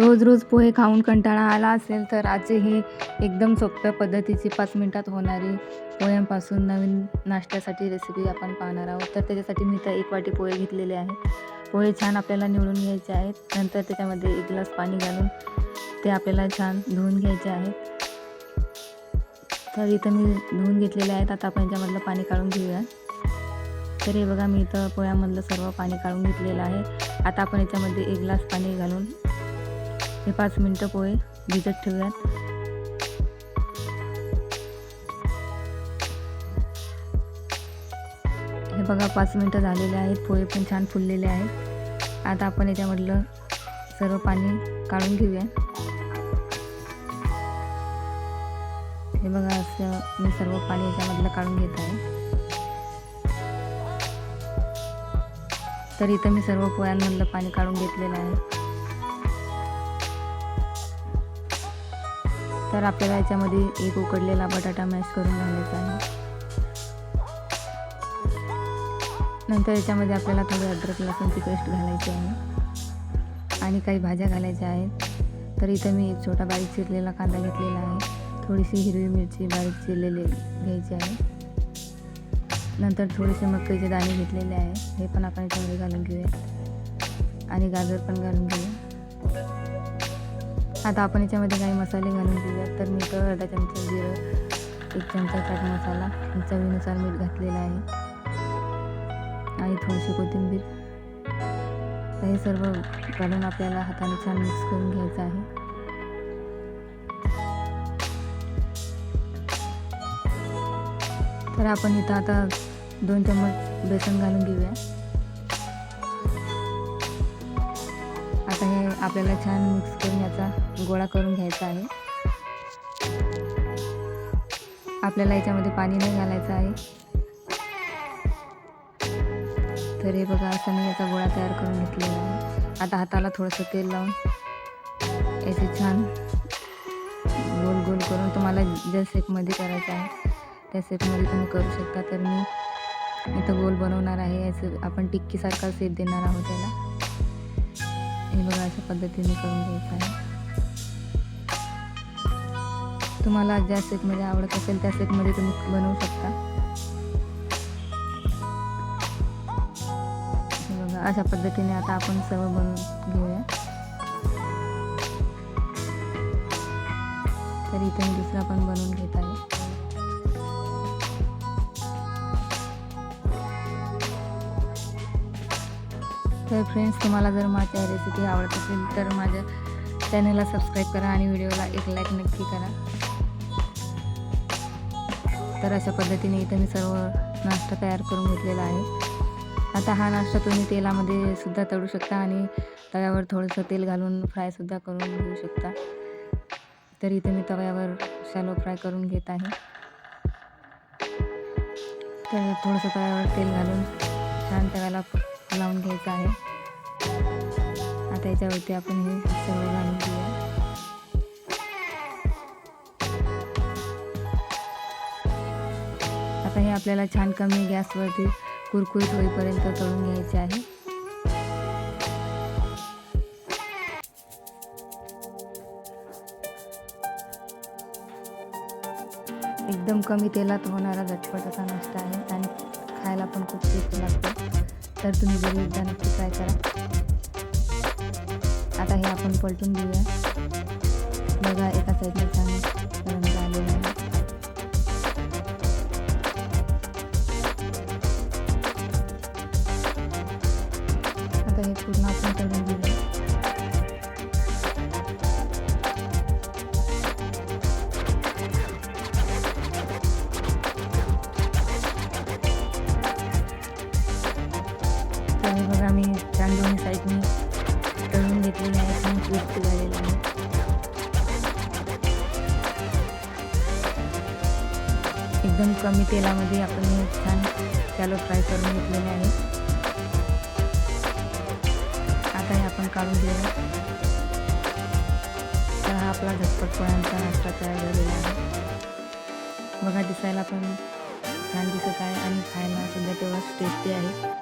रोज रोज पोहे खाऊन कंटाळा आला असेल तर आजचे हे एकदम सोप्या पद्धतीची पाच मिनटात होणारी पोह्यांपासून नवीन नाश्त्यासाठी रेसिपी आपण पाहणार आहोत. तर त्याच्यासाठी मी तर एक वाटी पोहे घेतलेले आहे पोहे छान आपल्याला निवडून घ्यायचे आहेत. नंतर त्याच्यामध्ये एक ग्लास पाणी घालून ते आपल्याला छान धुवून घ्यायचे आहेत तर इथं मी धुवून घेतलेले आहेत. आता आपण याच्यामधलं पाणी काढून घेऊया. तर हे बघा मी इथं पोह्यामधलं सर्व पाणी काढून घेतलेलं आहे. आता आपण याच्यामध्ये एक ग्लास पाणी घालून हे पाच मिनटं पोहे भिजत ठेवूयात. हे बघा पाच मिनटं झालेले आहेत. पोहे पण छान फुललेले आहेत. आता आपण याच्यामधलं सर्व पाणी काढून घेऊया. हे बघा असं मी सर्व पाणी याच्यामधलं काढून घेत आहे. तर इथं मी सर्व पोळ्यांमधलं पाणी काढून घेतलेलं आहे. तर आपल्याला याच्यामध्ये एक उकडलेला बटाटा मॅश करून घालायचा आहे. नंतर याच्यामध्ये आपल्याला थोडी अद्रक लसूणची पेस्ट घालायची आहे. आणि काही भाज्या घालायच्या आहेत. तर इथं मी एक छोटा बारीक चिरलेला कांदा घेतलेला आहे. थोडीशी हिरवी मिरची बारीक चिरलेली घ्यायची आहे. नंतर थोडेसे मक्कईचे दाणे घेतलेले आहे. हे पण आपण याच्यामध्ये घालून घेऊया आणि गाजर पण घालून घेऊया आता आपण याच्यामध्ये काही मसाले घालून घेऊया तर मी तर अर्धा चमचा जिरं एक चमचा चाट मसाला चवीनुसार मीठ घातलेलं आहे. आणि थोडीशी कोथिंबीर. तर हे सर्व घालून आपल्याला हाताने छान मिक्स करून घ्यायचं आहे. तर आपण इथं आता दोन चम्मच बेसन घालून घेऊया. आता हे आपल्याला छान मिक्स करून याचा गोळा करून घ्यायचा आहे. आपल्याला याच्यामध्ये पाणी नाही घालायचं आहे. तर हे बघा असं मी याचा गोळा तयार करून घेतलेला आहे. आता हाताला थोडंसं तेल लावून याचे छान गोल गोल करून तुम्हाला ज्या शेपमध्ये करायचं आहे त्या शेपमध्ये तुम्ही करू शकता. तर मी इथं गोल बनवणार आहे. याचं आपण टिक्कीसारखा शेप देणार आहोत त्याला हे बघा अशा पद्धतीने करून घ्यायचं आहे. तुम्हाला ज्या सेटमध्ये आवडत असेल त्या सेटमध्ये तुम्ही बनवू शकता. बघा अशा पद्धतीने आता आपण सर्व बनवून घेऊया. तर इथे मी दुसरा पण बनवून घेत आहे. तर फ्रेंड्स तुम्हाला जर माझ्या रेसिपी आवडत असेल तर माझ्या चॅनलला सबस्क्राईब करा आणि व्हिडिओला एक लाईक नक्की करा. तर अशा पद्धतीने इथं मी सर्व नाश्ता तयार करून घेतलेला आहे. आता हा नाश्ता तुम्ही तेलामध्ये सुद्धा तळू शकता आणि तव्यावर थोडंसं तेल घालून फ्रायसुद्धा करून घेऊ शकता. तर इथे मी तव्यावर शॅलो फ्राय करून घेत आहे. तर थोडंसं तव्यावर तेल घालून छान तव्याला लावून घ्यायचं आहे. आता याच्यावरती आपण हे सर्व घालून घेऊया. आता हे आपल्याला छान कमी गॅसवरती कुरकुरीत होईपर्यंत तळून घ्यायचे आहे. एकदम कमी तेलात होणारा झटपट असा नाश्ता आहे आणि खायला पण खूप टेस्टी लागतो. तर तुम्ही जरी एकदा नक्की ट्राय करा. आता हे आपण पलटून घेऊया. बघा एका साईडला छान आणि बघा मी छान दोन्ही साईडनी तळून घेतलेले आहे आणि क्रिस्पी झालेले आहे एकदम कमी तेलामध्ये आपण हे छान त्याला फ्राय करून घेतलेले आहे. आता हे आपण काढून घेऊया. तर हा आपला झटपट पोळ्यांचा नाश्ता तयार झालेला आहे. बघा दिसायला पण छान दिसत आहे आणि खायला सुद्धा तेव्हा टेस्टी आहे.